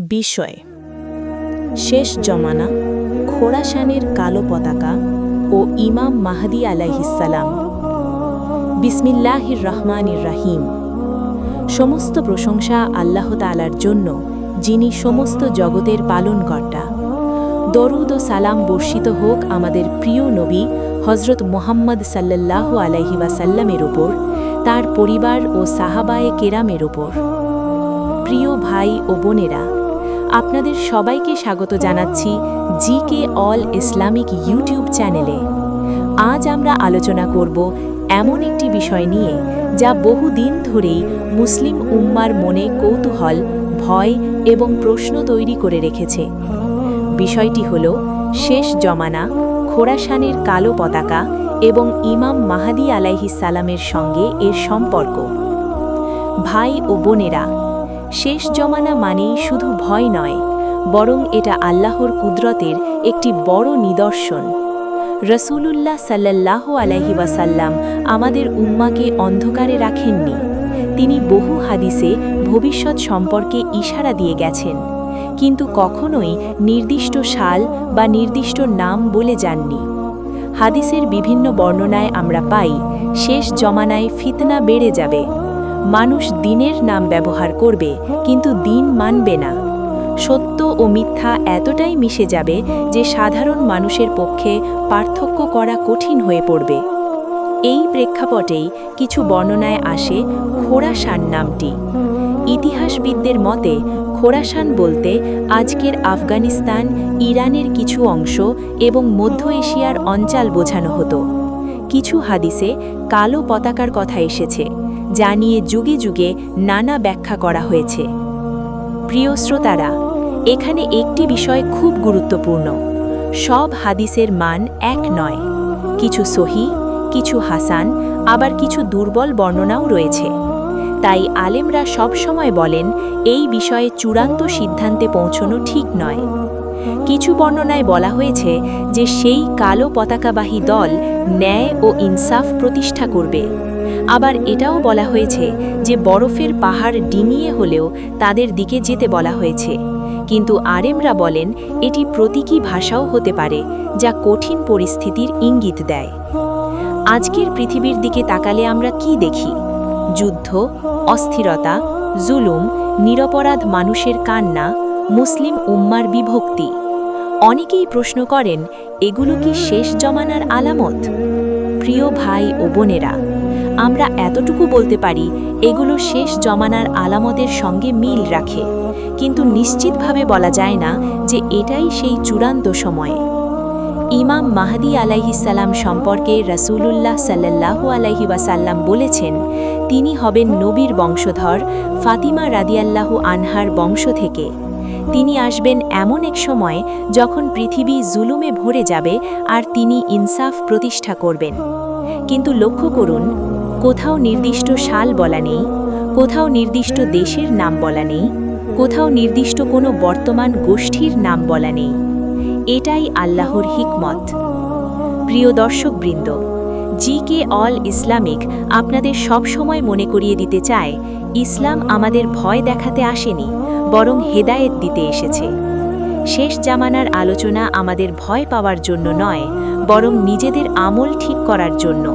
বিষয়। শেষ জমানা খোরাসানের কালো পতাকা ও ইমাম মাহাদি আলাইহিসালাম বিসমিল্লাহির রহমানির রাহিম। সমস্ত প্রশংসা আল্লাহ তালার জন্য, যিনি সমস্ত জগতের পালনকর্তা। দরুদ ও সালাম বর্ষিত হোক আমাদের প্রিয় নবী হজরত মোহাম্মদ সাল্লাহ আলাইহি ওয়াসাল্লামের ওপর তার পরিবার ও সাহাবায়ে কেরামের ওপর প্রিয় ভাই ও বোনেরা আপনাদের সবাইকে স্বাগত জানাচ্ছি G K all Islamic YouTube চ্যানেলে। আজ আমরা আলোচনা করব এমন একটি বিষয় নিয়ে, যা বহুদিন ধরেই মুসলিম উম্মার মনে কৌতূহল, ভয় এবং প্রশ্ন তৈরি করে রেখেছে। বিষয়টি হল শেষ জমানা, খোরাসানের কালো পতাকা এবং ইমাম মাহাদি আলাইহিসালামের সঙ্গে এর সম্পর্ক। ভাই ও বোনেরা শেষ জমানা মানেই শুধু ভয় নয়, বরং এটা আল্লাহর কুদরতের একটি বড় নিদর্শন। রসুলুল্লাহ সাল্লাহ আলাইহি ওয়াসাল্লাম আমাদের উম্মাকে অন্ধকারে রাখেননি। তিনি বহু হাদিসে ভবিষ্যৎ সম্পর্কে ইশারা দিয়ে গেছেন, কিন্তু কখনোই নির্দিষ্ট সাল বা নির্দিষ্ট নাম বলে যাননি। হাদিসের বিভিন্ন বর্ণনায় আমরা পাই, শেষ জমানায় ফিতনা বেড়ে যাবে। মানুষ দিনের নাম ব্যবহার করবে, কিন্তু দিন মানবে না। সত্য ও মিথ্যা এতটাই মিশে যাবে যে সাধারণ মানুষের পক্ষে পার্থক্য করা কঠিন হয়ে পড়বে। এই প্রেক্ষাপটেই কিছু বর্ণনায় আসে খোরাসান নামটি। ইতিহাসবিদদের মতে, খোরাসান বলতে আজকের আফগানিস্তান, ইরানের কিছু অংশ এবং মধ্য এশিয়ার অঞ্চল বোঝানো হতো। কিছু হাদিসে কালো পতাকার কথা এসেছে। যা নিয়ে যুগে যুগে নানা ব্যাখ্যা করা হয়েছে। প্রিয় শ্রোতারা, এখানে একটি বিষয় খুব গুরুত্বপূর্ণ। সব হাদিসের মান এক নয়। কিছু সহি, কিছু হাসান, আবার কিছু দুর্বল বর্ণনাও রয়েছে। তাই আলেমরা সব সময় বলেন, এই বিষয়ে চূড়ান্ত সিদ্ধান্তে পৌঁছনো ঠিক নয়। কিছু বর্ণনায় বলা হয়েছে যে সেই কালো পতাকাবাহী দল ন্যায় ও ইনসাফ প্রতিষ্ঠা করবে। আবার এটাও বলা হয়েছে যে বরফের পাহাড় ডিঙিয়ে হলেও তাদের দিকে যেতে বলা হয়েছে। কিন্তু আরেমরা বলেন, এটি প্রতীকী ভাষাও হতে পারে, যা কঠিন পরিস্থিতির ইঙ্গিত দেয়। আজকের পৃথিবীর দিকে তাকালে আমরা কি দেখি? যুদ্ধ, অস্থিরতা, জুলুম, নিরপরাধ মানুষের কান্না, মুসলিম উম্মার বিভক্তি। অনেকেই প্রশ্ন করেন, এগুলো কি শেষ জমানার আলামত? প্রিয় ভাই ও বোনেরা আমরা এতটুকু বলতে পারি, এগুলো শেষ জমানার আলামতের সঙ্গে মিল রাখে। কিন্তু নিশ্চিতভাবে বলা যায় না যে এটাই সেই চূড়ান্ত সময়। ইমাম মাহাদি আলাইহিসাল্লাম সম্পর্কে রসুলুল্লাহ সাল্লাহু আলাইহি ওয়াসাল্লাম বলেছেন, তিনি হবেন নবীর বংশধর ফাতিমা রাদিয়াল্লাহু আনহার বংশ থেকে। তিনি আসবেন এমন এক সময় যখন পৃথিবী জুলুমে ভরে যাবে আর তিনি ইনসাফ প্রতিষ্ঠা করবেন। কিন্তু লক্ষ্য করুন কোথাও নির্দিষ্ট সাল বলা নেই, কোথাও নির্দিষ্ট দেশের নাম বলা নেই, কোথাও নির্দিষ্ট কোনো বর্তমান গোষ্ঠীর নাম বলা নেই। এটাই আল্লাহর হিকমত। প্রিয় দর্শকবৃন্দ জি কে অল ইসলামিক আপনাদের সব সময় মনে করিয়ে দিতে চায়, ইসলাম আমাদের ভয় দেখাতে আসেনি, বরং হেদায়েত দিতে এসেছে। শেষ জামানার আলোচনা আমাদের ভয় পাওয়ার জন্য নয় বরং নিজেদের আমল ঠিক করার জন্য।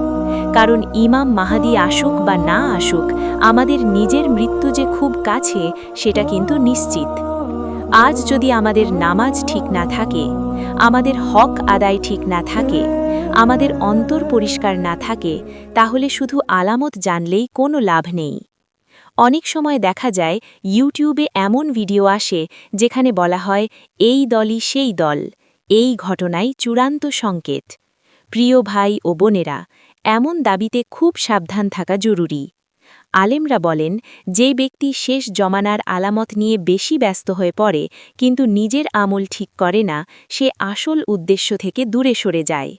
কারণ ইমাম মাহাদি আসুক বা না আসুক, আমাদের নিজের মৃত্যু যে খুব কাছে, সেটা কিন্তু নিশ্চিত। আজ যদি আমাদের নামাজ ঠিক না থাকে, আমাদের হক আদায় ঠিক না থাকে, আমাদের অন্তর পরিষ্কার না থাকে, তাহলে শুধু আলামত জানলেই কোনো লাভ নেই। অনেক সময় দেখা যায়, ইউটিউবে এমন ভিডিও আসে, যেখানে বলা হয়, এই দলই সেই দল। এই ঘটনাই চূড়ান্ত সংকেত। প্রিয় ভাই ও বোনেরা, এমন দাবিতে খুব সাবধান থাকা জরুরি। আলেমরা বলেন, যে ব্যক্তি শেষ জমানার আলামত নিয়ে বেশি ব্যস্ত হয়ে পড়ে, কিন্তু নিজের আমল ঠিক করে না, সে আসল উদ্দেশ্য থেকে দূরে সরে যায়।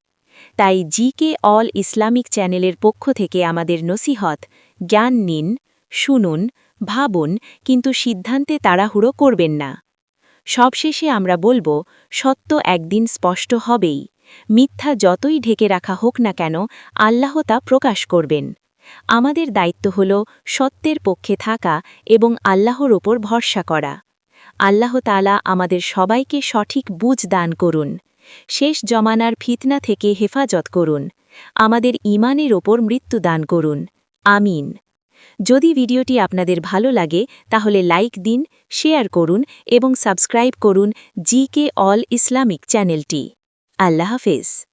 তাই জি কে অল ইসলামিক চ্যানেলের পক্ষ থেকে আমাদের নসিহত, জ্ঞান নিন, শুনুন, ভাবুন, কিন্তু সিদ্ধান্তে তাড়াহুড়ো করবেন না। সবশেষে আমরা বলব, সত্য একদিন স্পষ্ট হবেই। মিথ্যা যতই ঢেকে রাখা হোক না কেন, আল্লাহ তা প্রকাশ করবেন। আমাদের দায়িত্ব হল সত্যের পক্ষে থাকা এবং আল্লাহর ওপর ভরসা করা। আল্লাহ তালা আমাদের সবাইকে সঠিক বুঝ দান করুন। শেষ জমানার ফিতনা থেকে হেফাজত করুন। আমাদের ইমানের ওপর মৃত্যু দান করুন। আমিন। যদি ভিডিওটি আপনাদের ভালো লাগে, তাহলে লাইক দিন, শেয়ার করুন এবং সাবস্ক্রাইব করুন জি কে অল ইসলামিক চ্যানেলটি। আল্লাহ হাফেজ।